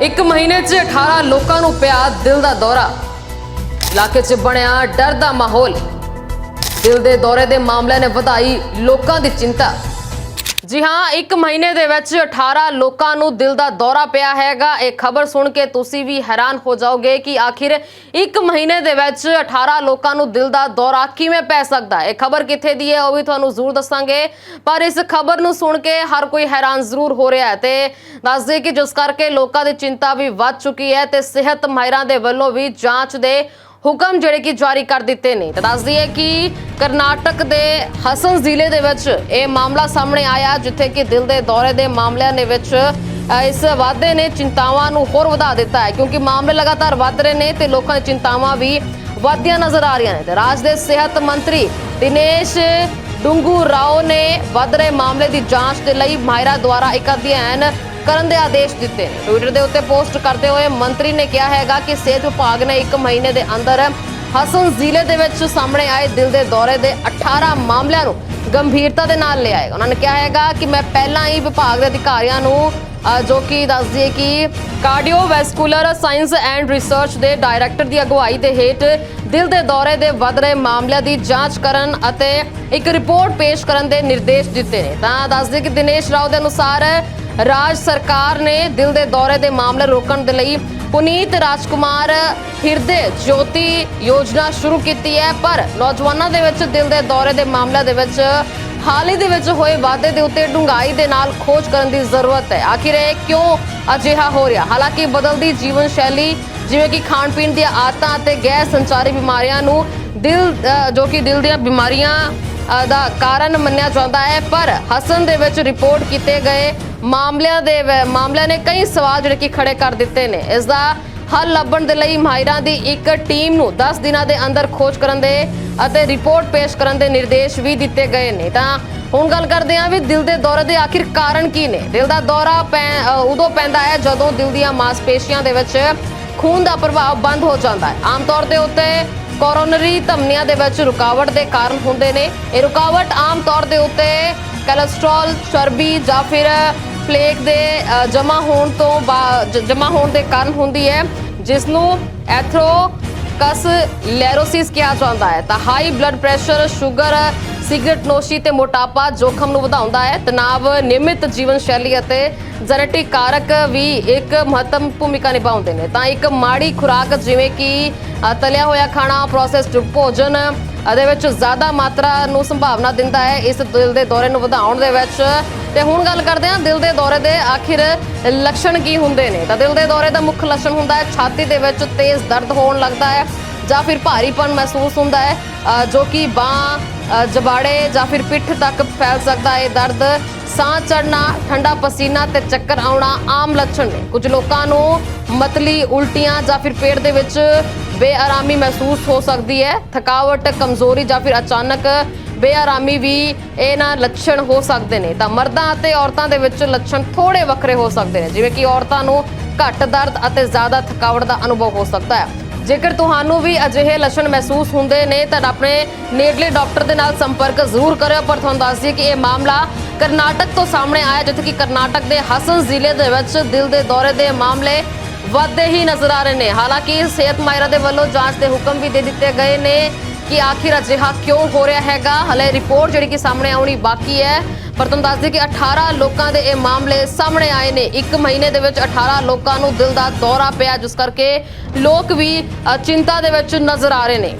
ਇੱਕ ਮਹੀਨੇ 'ਚ 18 ਲੋਕਾਂ ਨੂੰ ਪਿਆ ਦਿਲ ਦਾ ਦੌਰਾ। ਇਲਾਕੇ 'ਚ ਬਣਿਆ ਡਰ ਦਾ ਮਾਹੌਲ। ਦਿਲ ਦੇ ਦੌਰੇ ਦੇ ਮਾਮਲੇ ਨੇ ਵਧਾਈ ਲੋਕਾਂ ਦੀ ਚਿੰਤਾ। ਜੀ ਹਾਂ, ਇੱਕ ਮਹੀਨੇ ਦੇ ਵਿੱਚ 18 ਲੋਕਾਂ ਨੂੰ ਦਿਲ ਦਾ ਦੌਰਾ ਪਿਆ ਹੈਗਾ। ਇਹ ਖਬਰ ਸੁਣ ਕੇ ਤੁਸੀਂ ਵੀ ਹੈਰਾਨ ਹੋ ਜਾਓਗੇ ਕਿ ਆਖਿਰ ਇੱਕ ਮਹੀਨੇ ਦੇ ਵਿੱਚ 18 ਲੋਕਾਂ ਨੂੰ ਦਿਲ ਦਾ ਦੌਰਾ ਕਿਵੇਂ ਪੈ ਸਕਦਾ? ਇਹ ਖਬਰ ਕਿੱਥੇ ਦੀ ਹੈ ਉਹ ਵੀ ਤੁਹਾਨੂੰ ਜ਼ਰੂਰ ਦੱਸਾਂਗੇ। ਪਰ ਇਸ ਖਬਰ ਨੂੰ ਸੁਣ ਕੇ ਹਰ ਕੋਈ ਹੈਰਾਨ ਜ਼ਰੂਰ ਹੋ ਰਿਹਾ ਹੈ ਤੇ ਦੱਸ ਦੇ ਕਿ ਜਿਸ ਕਰਕੇ ਲੋਕਾਂ ਦੀ ਚਿੰਤਾ ਵੀ ਵੱਧ ਚੁੱਕੀ ਹੈ ਤੇ ਸਿਹਤ ਮਾਹਿਰਾਂ ਦੇ ਵੱਲੋਂ ਵੀ ਜਾਂਚ ਦੇ ਹੁਕਮ ਜਿਹੜੇ ਕਿ ਜਾਰੀ ਕਰ ਦਿੱਤੇ ਨੇ। ਤਾਂ ਦੱਸਦੀ ਹੈ ਕਿ ਕਰਨਾਟਕ ਦੇ ਹਸਨ ਜ਼ਿਲ੍ਹੇ ਦੇ ਵਿੱਚ ਇਹ ਮਾਮਲਾ ਸਾਹਮਣੇ ਆਇਆ, ਜਿੱਥੇ ਕਿ ਦਿਲ ਦੇ ਦੌਰੇ ਦੇ ਮਾਮਲਿਆਂ ਦੇ ਵਿੱਚ ਇਸ ਵਾਧੇ ਨੇ ਚਿੰਤਾਵਾਂ ਨੂੰ ਹੋਰ ਵਧਾ ਦਿੱਤਾ ਹੈ, ਕਿਉਂਕਿ ਮਾਮਲੇ ਲਗਾਤਾਰ ਵੱਧ ਰਹੇ ਨੇ ਤੇ ਲੋਕਾਂ ਦੀ ਚਿੰਤਾਵਾਂ ਵੀ ਵਧਦੀਆਂ ਨਜ਼ਰ ਆ ਰਹੀਆਂ ਨੇ। ਤੇ ਰਾਜ ਦੇ ਸਿਹਤ ਮੰਤਰੀ ਦਿਨੇਸ਼ ਡੁੰਗੂ ਰਾਓ ਨੇ ਵੱਧ ਰਹੇ ਮਾਮਲੇ ਦੀ ਜਾਂਚ ਦੇ ਲਈ ਮਾਹਿਰਾਂ ਦੁਆਰਾ ਇੱਕ ਅਧਿਐਨ ਕਰਨ ਦੇ ਆਦੇਸ਼ ਦਿੱਤੇ। ਨੇ ਟਵਿੱਟਰ ਦੇ ਉੱਤੇ ਪੋਸਟ ਕਰਦੇ ਹੋਏ ਮੰਤਰੀ ਨੇ ਕਿਹਾ ਹੈਗਾ ਕਿ ਸਿਹਤ ਵਿਭਾਗ ਨੇ 1 ਮਹੀਨੇ ਦੇ ਅੰਦਰ ਹਸਨ ਜ਼ਿਲ੍ਹੇ ਦੇ ਵਿੱਚ ਸਾਹਮਣੇ ਆਏ ਦਿਲ ਦੇ ਦੌਰੇ ਦੇ 18 ਮਾਮਲਿਆਂ ਨੂੰ ਗੰਭੀਰਤਾ ਦੇ ਨਾਲ ਲਿਆ ਹੈ ਉਹਨਾਂ ਨੇ ਕਿਹਾ ਹੈਗਾ ਕਿ ਮੈਂ ਪਹਿਲਾਂ ਹੀ ਵਿਭਾਗ ਦੇ ਅਧਿਕਾਰੀਆਂ ਨੂੰ ਜੋ ਕਿ ਦੱਸਦੀ ਦਈਏ ਕਿ ਕਾਰਡੀਓਵੈਸਕੂਲਰ ਸਾਇੰਸ ਐਂਡ ਰਿਸਰਚ ਦੇ ਡਾਇਰੈਕਟਰ ਦੀ ਅਗਵਾਈ ਦੇ ਹੇਠ ਦਿਲ ਦੇ ਦੌਰੇ ਦੇ ਵੱਧ ਰਹੇ ਮਾਮਲਿਆਂ ਦੀ ਜਾਂਚ ਕਰਨ ਅਤੇ ਇੱਕ ਰਿਪੋਰਟ ਪੇਸ਼ ਕਰਨ ਦੇ ਨਿਰਦੇਸ਼ ਦਿੱਤੇ ਨੇ। ਤਾਂ ਦੱਸ ਕਿ ਦਿਨੇਸ਼ ਰਾਓ ਦੇ ਅਨੁਸਾਰ ਰਾਜ ਸਰਕਾਰ ਨੇ ਦਿਲ ਦੇ ਦੌਰੇ ਦੇ ਮਾਮਲੇ ਰੋਕਣ ਦੇ ਲਈ ਪੁਨੀਤ ਰਾਜਕੁਮਾਰ ਹਿਰਦੇ ਜੋਤੀ ਯੋਜਨਾ ਸ਼ੁਰੂ ਕੀਤੀ ਹੈ, ਪਰ ਨੌਜਵਾਨਾਂ ਦੇ ਵਿੱਚ ਦਿਲ ਦੇ ਦੌਰੇ ਦੇ ਮਾਮਲੇ ਦੇ ਵਿੱਚ ਹਾਲ ਹੀ ਦੇ ਵਿੱਚ ਹੋਏ ਵਾਅਦੇ ਦੇ ਉੱਤੇ ਡੂੰਘਾਈ ਦੇ ਨਾਲ ਖੋਜ ਕਰਨ ਦੀ ਜ਼ਰੂਰਤ ਹੈ। ਆਖਿਰ ਇਹ ਕਿਉਂ ਅਜਿਹਾ ਹੋ ਰਿਹਾ? ਹਾਲਾਂਕਿ ਬਦਲਦੀ ਜੀਵਨ ਸ਼ੈਲੀ, ਜਿਵੇਂ ਕਿ ਖਾਣ ਪੀਣ ਦੀਆਂ ਆਦਤਾਂ ਅਤੇ ਗੈਰ ਸੰਚਾਰੀ ਬਿਮਾਰੀਆਂ ਨੂੰ ਦਿਲ ਜੋ ਕਿ ਦਿਲ ਦੀਆਂ ਬਿਮਾਰੀਆਂ ਦਾ ਕਾਰਨ ਮੰਨਿਆ ਜਾਂਦਾ ਹੈ, ਪਰ ਹਸਨ ਦੇ ਵਿੱਚ ਰਿਪੋਰਟ ਕੀਤੇ ਗਏ ਮਾਮਲਿਆਂ ਦੇ ਮਾਮਲਿਆਂ ਨੇ ਕਈ ਸਵਾਲ ਜਿਹੜੇ ਕਿ ਖੜੇ ਕਰ ਦਿੱਤੇ ਨੇ। ਇਸ ਦਾ ਹੱਲ ਲੱਭਣ ਦੇ ਲਈ ਮਾਹਿਰਾਂ ਦੀ ਇੱਕ ਟੀਮ ਨੂੰ 10 ਦਿਨਾਂ ਦੇ ਅੰਦਰ ਖੋਜ ਕਰਨ ਦੇ ਅਤੇ ਰਿਪੋਰਟ ਪੇਸ਼ ਕਰਨ ਦੇ ਨਿਰਦੇਸ਼ ਵੀ ਦਿੱਤੇ ਗਏ ਨੇ। ਤਾਂ ਹੁਣ ਗੱਲ ਕਰਦੇ ਹਾਂ ਵੀ ਦਿਲ ਦੇ ਦੌਰੇ ਦੇ ਆਖਿਰ ਕਾਰਨ ਕੀ ਨੇ। ਦਿਲ ਦਾ ਦੌਰਾ ਪੈ- ਉਦੋਂ ਪੈਂਦਾ ਹੈ ਜਦੋਂ ਦਿਲ ਦੀਆਂ ਮਾਸਪੇਸ਼ੀਆਂ ਦੇ ਵਿੱਚ ਖੂਨ ਦਾ ਪ੍ਰਵਾਹ ਬੰਦ ਹੋ ਜਾਂਦਾ ਹੈ। ਆਮ ਤੌਰ ਦੇ ਉੱਤੇ ਕੋਰੋਨਰੀ ਧਮਨੀਆਂ ਦੇ ਵਿੱਚ ਰੁਕਾਵਟ ਦੇ ਕਾਰਨ ਹੁੰਦੇ ਨੇ। ਇਹ ਰੁਕਾਵਟ ਆਮ ਤੌਰ ਦੇ ਉੱਤੇ ਕੋਲੇਸਟ੍ਰੋਲ, ਚਰਬੀ ਜਾਂ ਫਿਰ ਪਲੇਕ ਦੇ ਜਮਾ ਹੋਣ ਤੋਂ ਜਮਾ ਹੋਣ ਦੇ ਕਾਰਨ ਹੁੰਦੀ ਹੈ ਜਿਸ ਨੂੰ ਐਥਰੋਕਸ ਲੈਰੋਸਿਸ ਕਿਹਾ ਜਾਂਦਾ ਹੈ। ਤਾਂ high blood pressure sugar cigarette ਨੋਸ਼ੀ ਤੇ ਮੋਟਾਪਾ ਜੋਖਮ ਨੂੰ ਵਧਾਉਂਦਾ ਹੈ। ਤਣਾਵ, ਨਿਯਮਿਤ ਜੀਵਨ ਸ਼ੈਲੀ ਅਤੇ ਜੈਨੇਟਿਕ ਕਾਰਕ ਵੀ ਇੱਕ ਮਹੱਤਵ ਭੂਮਿਕਾ ਨਿਭਾਉਂਦੇ ਨੇ। ਤਾਂ ਇੱਕ ਮਾੜੀ ਖੁਰਾਕ ਜਿਵੇਂ ਕਿ ਤਲਿਆ ਹੋਇਆ ਖਾਣਾ ਪ੍ਰੋਸੈਸਡ ਭੋਜਨ ਇਹਦੇ ਵਿੱਚ ਜ਼ਿਆਦਾ ਮਾਤਰਾ ਨੂੰ ਸੰਭਾਵਨਾ ਦਿੰਦਾ ਹੈ ਇਸ ਦਿਲ ਦੇ ਦੌਰੇ ਨੂੰ ਵਧਾਉਣ ਦੇ ਵਿੱਚ। ਤੇ ਹੁਣ ਗੱਲ ਕਰਦੇ ਹਾਂ ਦਿਲ ਦੇ ਦੌਰੇ ਦੇ ਆਖਿਰ ਲੱਛਣ ਕੀ ਹੁੰਦੇ ਨੇ। ਤਾਂ ਦਿਲ ਦੇ ਦੌਰੇ ਦਾ ਮੁੱਖ ਲੱਛਣ ਹੁੰਦਾ ਹੈ ਛਾਤੀ ਦੇ ਵਿੱਚ ਤੇਜ਼ ਦਰਦ ਹੋਣ ਲੱਗਦਾ ਹੈ ਜਾਂ ਫਿਰ ਭਾਰੀਪਨ ਮਹਿਸੂਸ ਹੁੰਦਾ ਹੈ ਜੋ ਕਿ ਬਾਹ ਜਬਾੜੇ ਜਾਂ ਫਿਰ ਪਿੱਠ ਤੱਕ ਫੈਲ ਸਕਦਾ ਹੈ। ਇਹ ਦਰਦ, ਸਾਹ ਚੜਨਾ ਠੰਡਾ ਪਸੀਨਾ ਤੇ ਚੱਕਰ ਆਉਣਾ ਆਮ ਲੱਛਣ ਨੇ। ਕੁਝ ਲੋਕਾਂ ਨੂੰ ਮਤਲੀ ਉਲਟੀਆਂ ਜਾਂ ਫਿਰ ਪੇਟ ਦੇ ਵਿੱਚ ਬੇਆਰਾਮੀ ਮਹਿਸੂਸ ਹੋ ਸਕਦੀ ਹੈ। ਥਕਾਵਟ, ਕਮਜ਼ੋਰੀ ਜਾਂ ਫਿਰ ਅਚਾਨਕ ਬੇਆਰਾਮੀ ਵੀ ਇਹਨਾਂ ਲੱਛਣ ਹੋ ਸਕਦੇ ਨੇ। ਤਾਂ ਮਰਦਾਂ ਅਤੇ ਔਰਤਾਂ ਦੇ ਵਿੱਚ ਲੱਛਣ ਥੋੜੇ ਵੱਖਰੇ ਹੋ ਸਕਦੇ ਨੇ। ਜਿਵੇਂ ਕਿ ਔਰਤਾਂ ਨੂੰ ਘੱਟ ਦਰਦ ਅਤੇ ਜ਼ਿਆਦਾ ਥਕਾਵਟ ਦਾ ਅਨੁਭਵ ਹੋ ਸਕਦਾ ਹੈ। ਜੇਕਰ ਤੁਹਾਨੂੰ ਵੀ ਅਜਿਹੇ ਲੱਛਣ ਮਹਿਸੂਸ ਹੁੰਦੇ ਨੇ, ਤਾਂ ਆਪਣੇ ਨੇੜਲੇ ਡਾਕਟਰ ਦੇ ਨਾਲ ਸੰਪਰਕ ਜ਼ਰੂਰ ਕਰਿਓ, ਪਰ ਤੁਹਾਨੂੰ ਦੱਸ ਦਈਏ ਕਿ ਇਹ ਮਾਮਲਾ ਕਰਨਾਟਕ ਤੋਂ ਸਾਹਮਣੇ ਆਇਆ, ਜਿੱਥੇ ਕਿ ਕਰਨਾਟਕ ਦੇ ਹਸਨ ਜ਼ਿਲ੍ਹੇ ਦੇ ਵਿੱਚ ਦਿਲ ਦੇ ਦੌਰੇ ਦੇ ਮਾਮਲੇ ਵੱਧਦੇ ਹੀ ਨਜ਼ਰ ਆ ਰਹੇ ਨੇ। ਹਾਲਾਂਕਿ ਸਿਹਤ ਮਾਹਿਰਾਂ ਦੇ ਵੱਲੋਂ ਜਾਂਚ ਦੇ ਹੁਕਮ ਵੀ ਦੇ ਦਿੱਤੇ ਗਏ ਨੇ। ਕਿ ਆਖਿਰ ਅਜਿਹਾ ਕਿਉਂ ਹੋ ਰਿਹਾ ਹੈਗਾ? ਹਲੇ ਰਿਪੋਰਟ ਜਿਹੜੀ ਕਿ ਸਾਹਮਣੇ ਆਉਣੀ ਬਾਕੀ ਹੈ। ਪਰ ਤੁਹਾਨੂੰ ਦੱਸ ਦਈਏ ਕਿ 18 ਲੋਕਾਂ ਦੇ ਇਹ ਮਾਮਲੇ ਸਾਹਮਣੇ ਆਏ ਨੇ। ਇੱਕ ਮਹੀਨੇ ਦੇ ਵਿੱਚ 18 ਲੋਕਾਂ ਨੂੰ ਦਿਲ ਦਾ ਦੌਰਾ ਪਿਆ, ਜਿਸ ਕਰਕੇ ਲੋਕ ਵੀ ਚਿੰਤਾ ਦੇ ਵਿੱਚ ਨਜ਼ਰ ਆ ਰਹੇ ਨੇ।